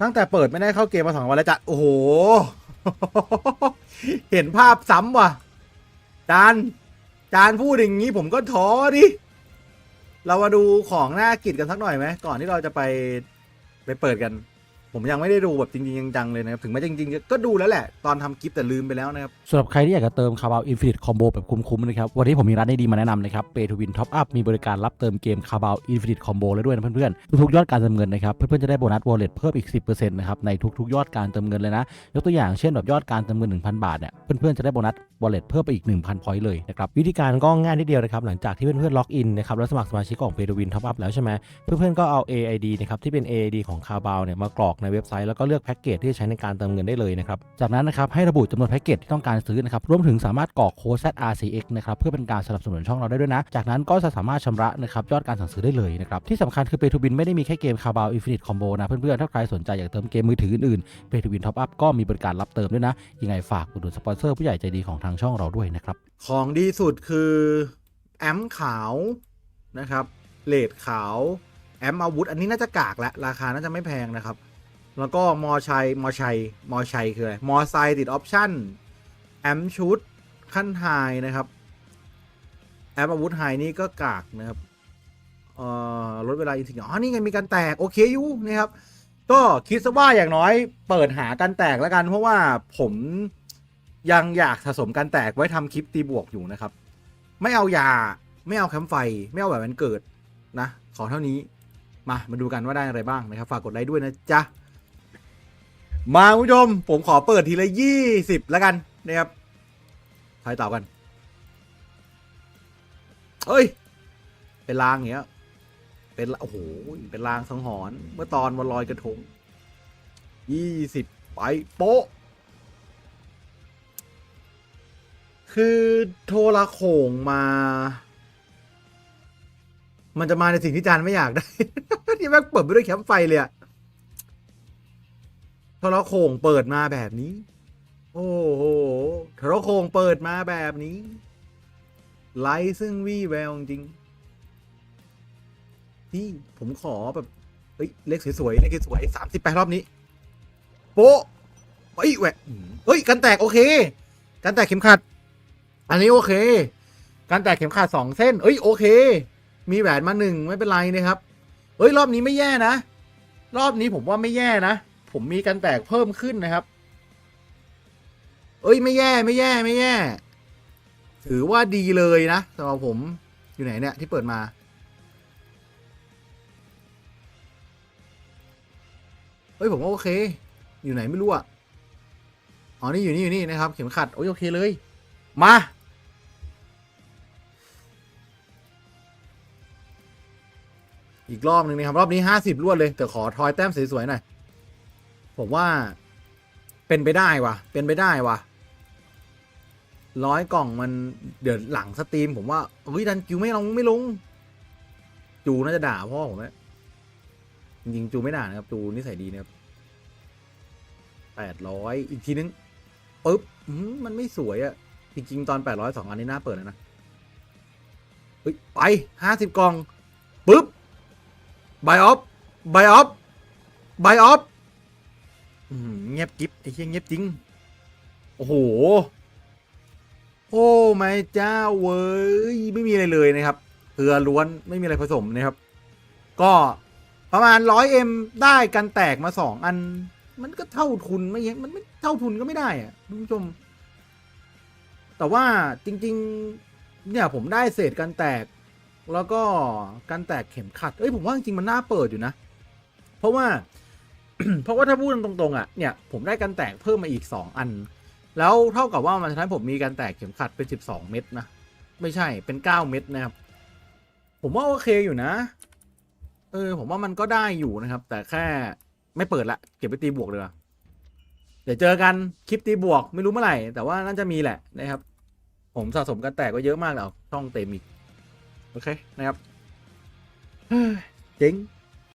ตั้งแต่เปิดไม่ได้เข้าเกมมาสองวันแล้วจัดโอ้โห เห็นภาพซ้ำว่ะ จาน จานพูดอย่างนี้ผมก็ท้อดิ เรามาดูของหน้ากิจกันสักหน่อยไหม ก่อนที่เราจะไปไปเปิดกัน ผมยังไม่ได้ดูแบบจริงๆจังๆเลยนะครับ ถึงแม้จริงๆ ก็ดูแล้วแหละ ตอนทำคลิปแต่ลืมไปแล้วนะครับ สำหรับใครที่อยากจะเติมคาร์บาวอินฟินิตคอมโบแบบคุ้มๆนะครับ วันนี้ผมมีร้านดีๆมาแนะนำนะครับเปทูวินท็อปอัพมีบริการรับเติมเกมคาร์บาวอินฟินิตคอมโบแล้วด้วยนะเพื่อนๆ ทุกๆยอดการเติมเงินนะครับ เพื่อนๆ จะได้โบนัสวอลเล็ตเพิ่มอีก 10%นะครับในทุกๆ ยอดการเติมเงินเลยนะ ยกตัวอย่างเช่นแบบยอดการเติมเงิน 1,000 บาทเนี่ยเพื่อนๆจะได้โบนัสวอลเล็ตเพิ่มไปอีก 1,000พอยต์เลยนะครับวิธีการก็ง่ายนิดเดียวนะครับหลังจากที่เพื่อนๆล็อกอินนะครับแล้วสมัครสมาชิกของเปทูวินท็อปอัพแล้วใช่ไหมเพื่อนๆก็เอา AID นะครับที่เป็น AID ของคาร์บาวเนี่ยมากรอกในเว็บไซต์แล้วก็เลือกแพ็กเกจที่จะใช้ในการเติมเงินได้เลยนะครับ จากนั้นนะครับให้ระบุจำนวนแพ็กเกจที่ต้องการซื้อนะครับรวมถึงสามารถกรอกโค้ด ZRCX นะครับเพื่อเป็นการสนับสนุนช่องเราได้ด้วยนะ จากนั้นก็จะสามารถชำระนะครับยอดการสั่งซื้อได้เลยนะครับที่สำคัญคือ Pay to Win ไม่ได้มีแค่เกม Carabao Infinite Combo นะเพื่อนๆถ้าใครสนใจอยากเติมเกมมือถืออื่นๆ Pay to Win Top Up ก็มีบริการรับเติมด้วยนะยังไงฝากอุดหนุนสปอนเซอร์ผู้ใหญ่ใจดีของทางช่องเราด้วยนะครับของดีสุดคือแอมขาวนะครับเลดขาวแอมอาวุธ อันนี้น่าจะกากและราคาน่าจะไม่แพงนะครับ แล้วก็มอชัยมอชัยมอชัยคืออะไรมอไซค์ติดออปชั่นแอมชุดขั้นไฮนะครับ แอมอาวุธไฮนี่ก็กากนะครับเอ่อลดเวลาอีกทีอ๋อ นี่ไง มีการแตก โอเคอยู่นะครับ ก็คิดซะว่าอย่างน้อยเปิดหาการแตกแล้วกัน เพราะว่าผมยังอยากสะสมการแตกไว้ทำคลิปตีบวกอยู่นะครับ ไม่เอายา ไม่เอาแคมไฟ ไม่เอาแบบวันเกิดนะ ขอเท่านี้ มา มาดูกันว่าได้อะไรบ้างนะครับ ฝากกดไลค์ด้วยนะจ๊ะ มาคุณผู้ชมผมขอเปิดทีละยี่สิบแล้วกันนะครับทายต่อกันเอ้ย เป็นลางอย่างเงี้ย เป็นโอ้โห เป็นลางสังหรณ์เมื่อตอนวันลอยกระทงยี่สิบไปโป๊ะ คือโทรโขงมา มันจะมาในสิ่งที่จานไม่อยากได้ ที่แม่งเปิดไปด้วยแคมไฟเลยอะ ทรโขงเปิดมาแบบนี้ โอ้โหทรโขงเปิดมาแบบนี้ ไลท์ซึ่งวี่แววจริงนี่ผมขอแบบเฮ้ยเลขสวยๆเลขสวยสามสิบแปดรอบนี้โป๊ะเฮ้ยแหวะเฮ้ย กันแตกโอเค กันแตกเข็มขัด อันนี้โอเคการแตกเข็มขัดสองเส้น เอ้ยโอเค มีแหวนมาหนึ่งไม่เป็นไรนะครับ เอ้ยรอบนี้ไม่แย่นะ รอบนี้ผมว่าไม่แย่นะ ผมมีการแตกเพิ่มขึ้นนะครับ เอ้ยไม่แย่ไม่แย่ไม่แย่ ถือว่าดีเลยนะสำหรับผมอยู่ไหนเนี่ยที่เปิดมา เฮ้ยผมว่าโอเค อยู่ไหนไม่รู้อะอ๋อนี่อยู่นี่อยู่นี่นะครับ เข็มขัดโอ้ยโอเคเลย มาอีกรอบหนึ่งนะครับ รอบนี้ห้าสิบรวดเลย แต่ขอทอยแต้มสวยๆหน่อย ผมว่า เป็นไปได้ว่ะเป็นไปได้ว่ะร้อยกล่องมันเดี๋ยวหลังสตรีม ผมว่าเฮ้ยดันจิวไม่ลงไม่ลง จูน่าจะด่าพ่อผมนะจริงจูไม่ด่านะครับ จูนิสัยดีนะครับแปดร้อยอีกทีนึงปึ๊บมันไม่สวยอะจริงๆตอนแปดร้อยสองอันนี้น่าเปิดแล้วนะเฮ้ยไปห้าสิบกล่องปึ๊บบายออฟบายออฟบายอ อฟเงียบกิ๊บไอ้เหี้ยเงียบจริง โอ้โห โอ้ไม่เจ้าเว้ย ไม่มีอะไรเลยนะครับเกลือล้วนไม่มีอะไรผสมนะครับ ก็ประมาณร้อยเอ็มได้กันแตกมาสองอัน มันก็เท่าทุนไม่เห็นมันไม่เท่าทุนก็ไม่ได้อะคุณผู้ชม แต่ว่าจริง ๆ เนี่ยผมได้เศษกันแตก แล้วก็การแตกเข็มขัด เอ้ยผมว่าจริงมันน่าเปิดอยู่นะ เพราะว่า เพราะว่าถ้าพูดตรงๆอะเนี่ยผมได้การแตกเพิ่มมาอีกสองอัน แล้วเท่ากับว่ามันทำให้ผมมีการแตกเข็มขัดเป็นสิบสองเม็ดนะ ไม่ใช่เป็นเก้าเม็ดนะครับ ผมว่าโอเคอยู่นะ เออ ผมว่ามันก็ได้อยู่นะครับ แต่แค่ไม่เปิดละ เก็บไปตีบวกเลยว่ะเดี๋ยวเจอกันคลิปตีบวกไม่รู้เมื่อไหร่ แต่ว่าน่าจะมีแหละนะครับ ผมสะสมกันแตกก็เยอะมากแล้วช่องเต็มอีกโอเคนะครับเฮ้ยเจ๋ง